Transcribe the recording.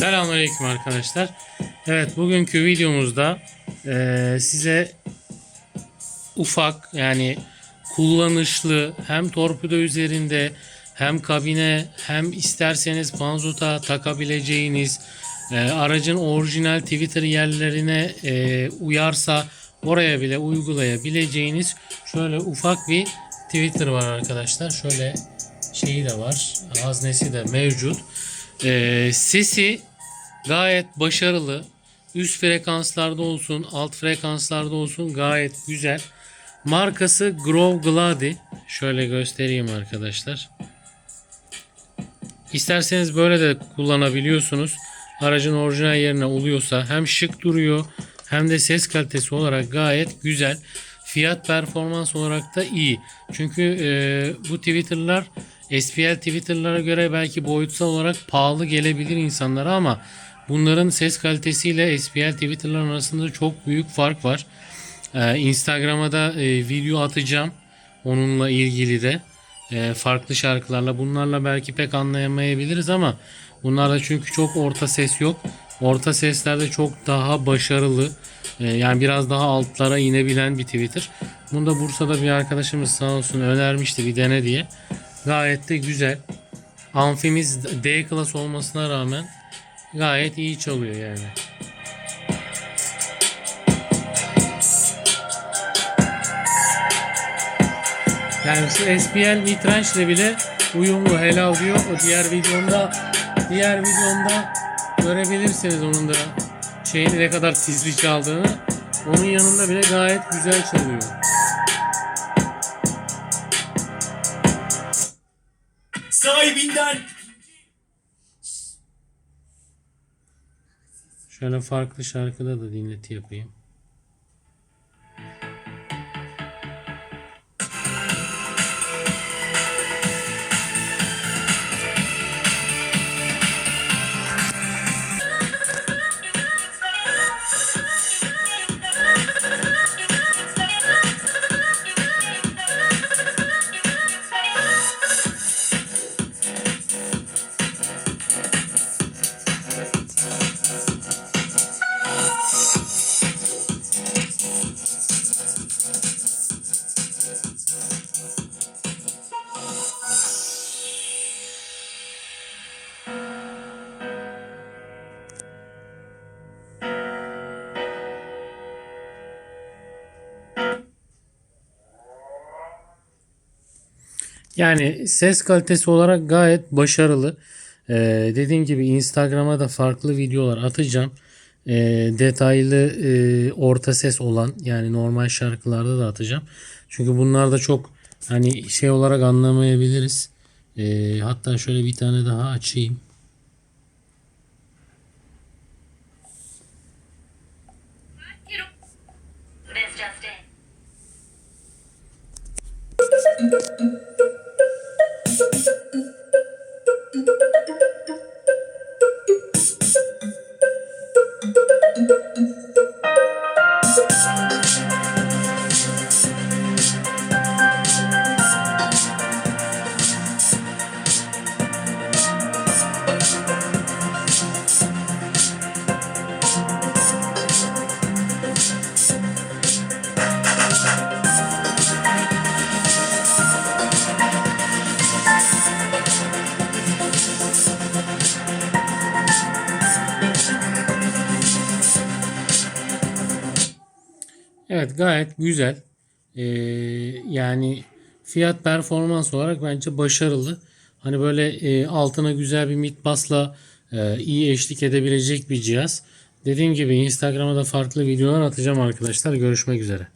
Selamünaleyküm arkadaşlar. Evet bugünkü videomuzda eee, size ufak yani kullanışlı hem torpido üzerinde hem kabine hem isterseniz panzuta takabileceğiniz eee, aracın orijinal Twitter yerlerine eee, uyarsa oraya bile uygulayabileceğiniz şöyle ufak bir Twitter var arkadaşlar. Şöyle şeyi de var. Haznesi de mevcut. Eee, sesi gayet başarılı. Üst frekanslarda olsun, alt frekanslarda olsun gayet güzel. Markası Grove Gladi. Şöyle göstereyim arkadaşlar. İsterseniz böyle de kullanabiliyorsunuz. Aracın orijinal yerine oluyorsa hem şık duruyor hem de ses kalitesi olarak gayet güzel. Fiyat performans olarak da iyi. Çünkü e, bu Twitter'lar SPL Twitter'lara göre belki boyutsal olarak pahalı gelebilir insanlara ama bunların ses kalitesiyle SPL Twitter'lar arasında çok büyük fark var. Ee, Instagram'a da e, video atacağım. Onunla ilgili de e, farklı şarkılarla. Bunlarla belki pek anlayamayabiliriz ama bunlarda çünkü çok orta ses yok. Orta seslerde çok daha başarılı. e, yani biraz daha altlara inebilen bir Twitter. Bunu da Bursa'da bir arkadaşımız sağ olsun önermişti bir dene diye. Gayet de güzel. Amfimiz D klas olmasına rağmen gayet iyi çalıyor yani. Yani şu SPL Midrange ile bile uyumlu helal diyor. O diğer videomda diğer videomda görebilirsiniz onun da şeyin ne kadar tizli çaldığını. Onun yanında bile gayet güzel çalıyor. sahibinden Şöyle farklı şarkıda da dinleti yapayım. Yani ses kalitesi olarak gayet başarılı. Ee, dediğim gibi Instagram'a da farklı videolar atacağım. Ee, detaylı e, orta ses olan yani normal şarkılarda da atacağım. Çünkü bunlar da çok hani şey olarak anlamayabiliriz. Ee, hatta şöyle bir tane daha açayım. Biz just どっち? Evet gayet güzel. Ee, yani fiyat performans olarak bence başarılı. Hani böyle e, altına güzel bir mid bass'la e, iyi eşlik edebilecek bir cihaz. Dediğim gibi Instagram'a da farklı videolar atacağım arkadaşlar. Görüşmek üzere.